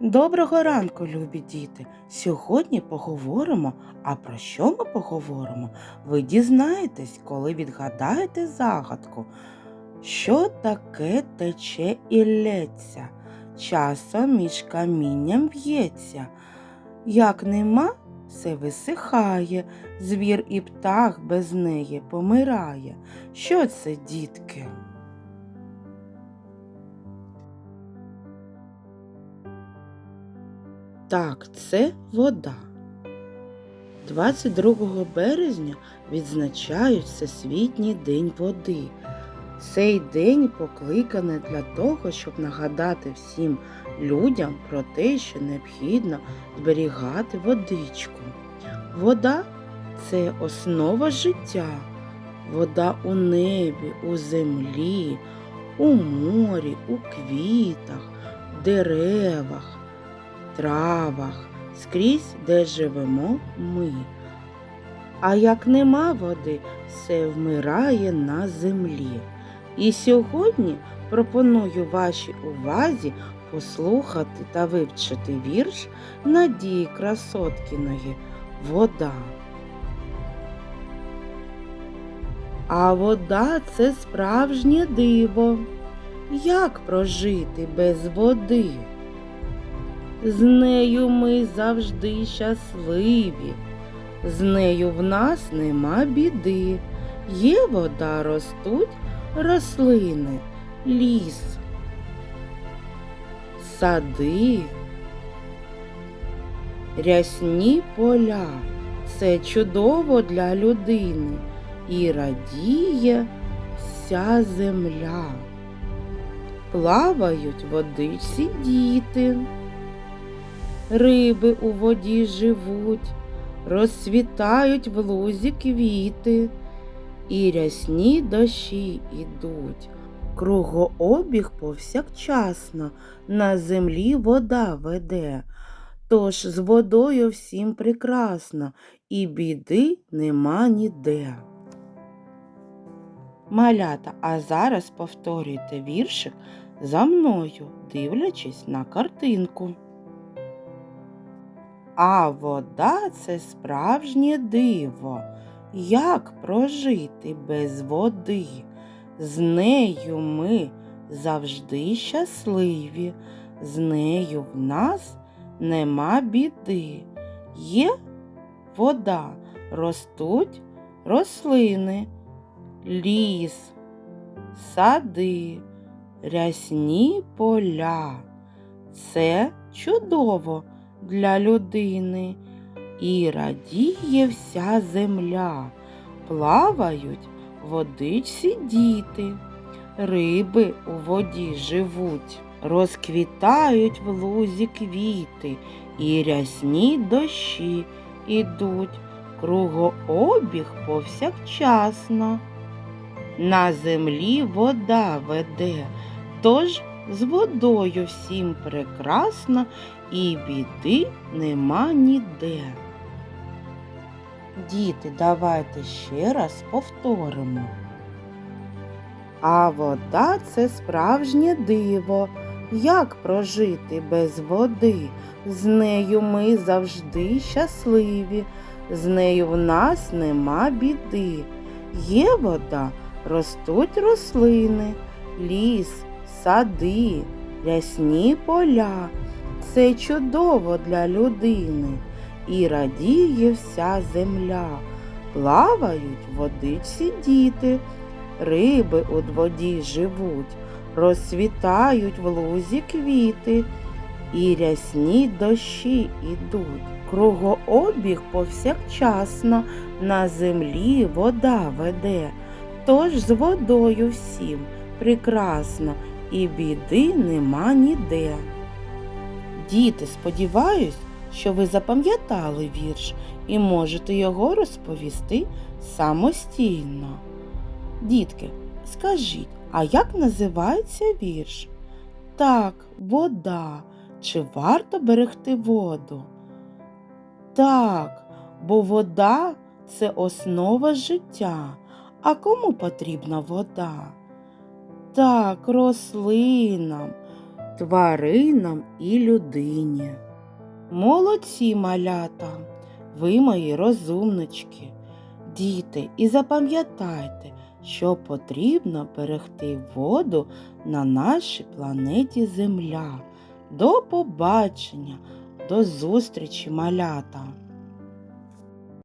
Доброго ранку, любі діти! Сьогодні поговоримо, а про що ми поговоримо? Ви дізнаєтесь, коли відгадаєте загадку. Що таке тече і лється? Часом між камінням в'ється. Як нема, все висихає, звір і птах без неї помирає. Що це, дітки? Так, це вода. 22 березня відзначають Всесвітній день води. Цей день покликаний для того, щоб нагадати всім людям про те, що необхідно зберігати водичку. Вода це основа життя. Вода у небі, у землі, у морі, у квітах, деревах травах, скрізь, де живемо ми. А як нема води, все вмирає на землі. І сьогодні пропоную вашій увазі послухати та вивчити вірш Надії Красоткіної Вода. А вода це справжнє диво. Як прожити без води? З нею ми завжди щасливі, з нею в нас нема біди. Є вода ростуть рослини, ліс, сади, рясні поля. Це чудово для людини і радіє вся земля. Плавають водичці діти. Риби у воді живуть, розцвітають в лузі квіти, і рясні дощі ідуть. Кругообіг повсякчасно на землі вода веде. Тож з водою всім прекрасно, і біди нема ніде. Малята, а зараз повторюйте віршик за мною, дивлячись на картинку. А вода це справжнє диво. Як прожити без води? З нею ми завжди щасливі, з нею в нас нема біди. Є вода, ростуть рослини, ліс, сади, рясні поля. Це чудово для людини, і радіє вся земля, плавають водичці діти, риби у воді живуть, розквітають в лузі квіти, і рясні дощі ідуть, кругообіг повсякчасно. На землі вода веде, тож з водою всім прекрасно і біди нема ніде. Діти, давайте ще раз повторимо. А вода це справжнє диво. Як прожити без води? З нею ми завжди щасливі, з нею в нас нема біди. Є вода, ростуть рослини, ліс, сади, рясні поля. Це чудово для людини і радіє вся земля. Плавають в водичці діти, риби у воді живуть, розцвітають в лузі квіти, і рясні дощі ідуть. Кругообіг повсякчасно на землі вода веде, тож з водою всім прекрасно, і біди нема ніде. Діти, сподіваюсь, що ви запам'ятали вірш і можете його розповісти самостійно. Дітки, скажіть, а як називається вірш? Так, вода. Чи варто берегти воду? Так, бо вода це основа життя. А кому потрібна вода? Так, рослинам. тваринам і людині. Молодці малята, ви мої розумнички. Діти, і запам'ятайте, що потрібно берегти воду на нашій планеті Земля. До побачення, до зустрічі, малята!